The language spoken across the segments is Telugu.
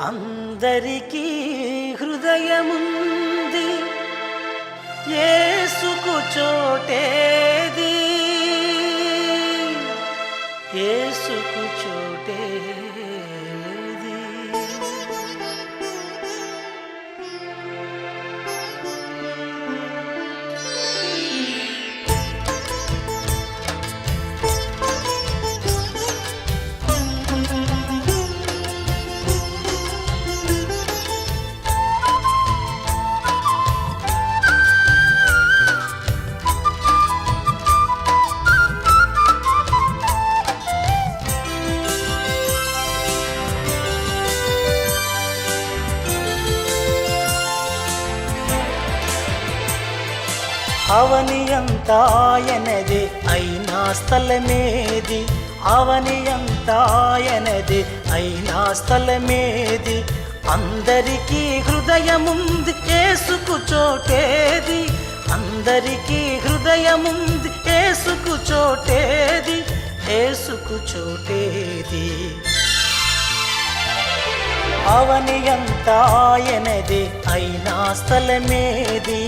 అందరికీ హృదయముంది. ఏసుకు చోటేది అవని అంతా ఆయనదే అయినా స్థలమేది? అవని అంతా ఆయనదే అయినా స్థలమేది? అందరికీ హృదయముంది ఏసుకు చోటేది. అందరికీ హృదయముంది ఏసుకు చోటేది ఏసుకు చోటేది. అవని అంతా ఆయనదే అయినా స్థలమేది?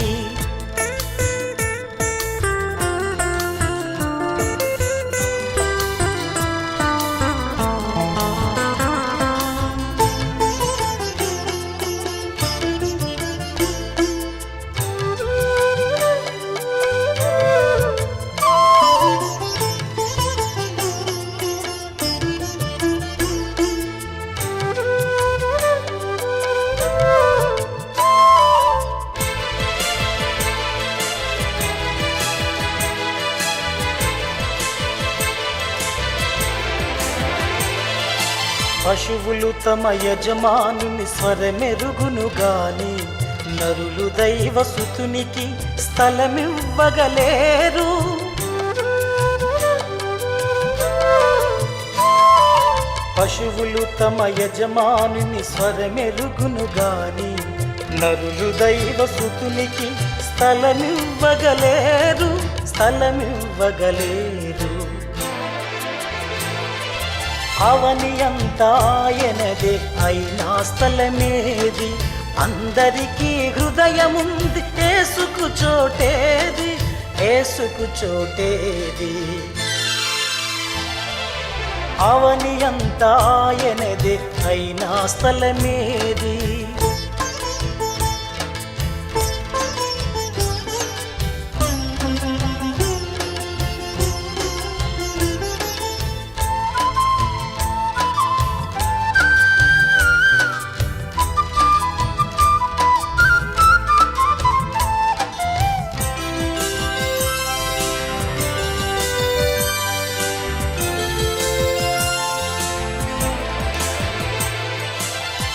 పశువులు తమ యజమానుని స్వరమెరుగును గాని నరులు దైవ సుతునికి స్థలమివ్వగలేరు. పశువులు తమ యజమానుని స్వరమెరుగును గాని నరులు దైవ సుతునికి స్థలమివ్వగలేరు స్థలమివ్వగలేరు. అవని అంతా ఆయనదే అయినా స్థలమేది. అందరికీ హృదయముంది ఏసుకు చోటేది ఏసుకు చోటేది. అవని అంతా ఆయనదే అయినా స్థలమేది.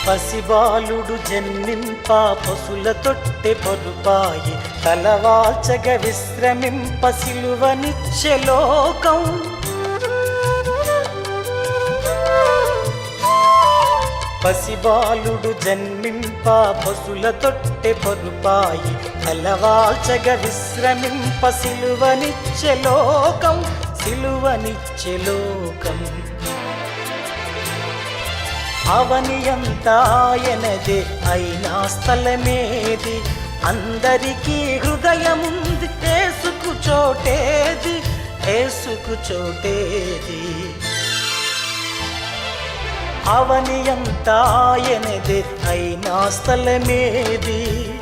పసిబాలుడు జన్మింప పశుల తొట్టె పరుపాయి తలవాల్చగ విశ్రమింప సిలువనిచ్చెలోకం పసిబాలుడు జన్మింప పశుల తొట్టె పరుపాయి తలవాల్చగ విశ్రమింప సిలువనిచ్చెలోకం సిలువనిచ్చెలోకం అవని అంతా ఆయనదే అయినా స్థలమేది? అందరికీ హృదయముంది ఏసుకు చోటేది ఏసుకు చోటేది. అవని అంతా ఆయనదే అయినా స్థలమేది?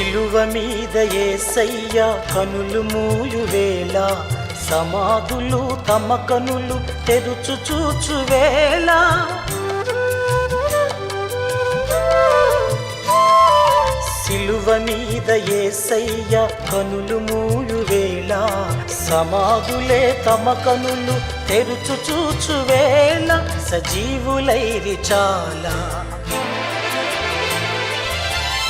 సిలువ మీద ఏసయ్య కనులు మూయువేళ సమాధులు తమ కనులు తెరుచు చూచువేళ సిలువ మీద ఏసయ్య కనులు మూయువేళ సమాధులే తమ కనులు తెరుచు చూచువేళ సజీవులైరి చాలా.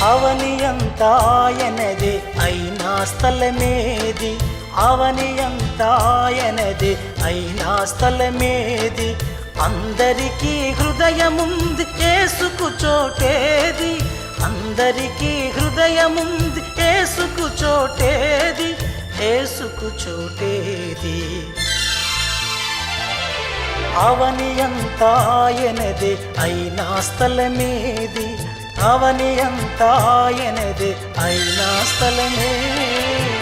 అవని అంత ఆయనదే అయినా స్థలమేది? అవని అంత ఆయనదే అయినా స్థలమేది? అందరికీ హృదయముంది ఏసుకు చోటేది? అందరికీ హృదయముంది ఏసుకు చోటేది? ఏసుకు చోటేది. అవని అంత ఆయనదే అయినా స్థలమేది? అవని అంత ఆయనదే అయినా స్థలమేది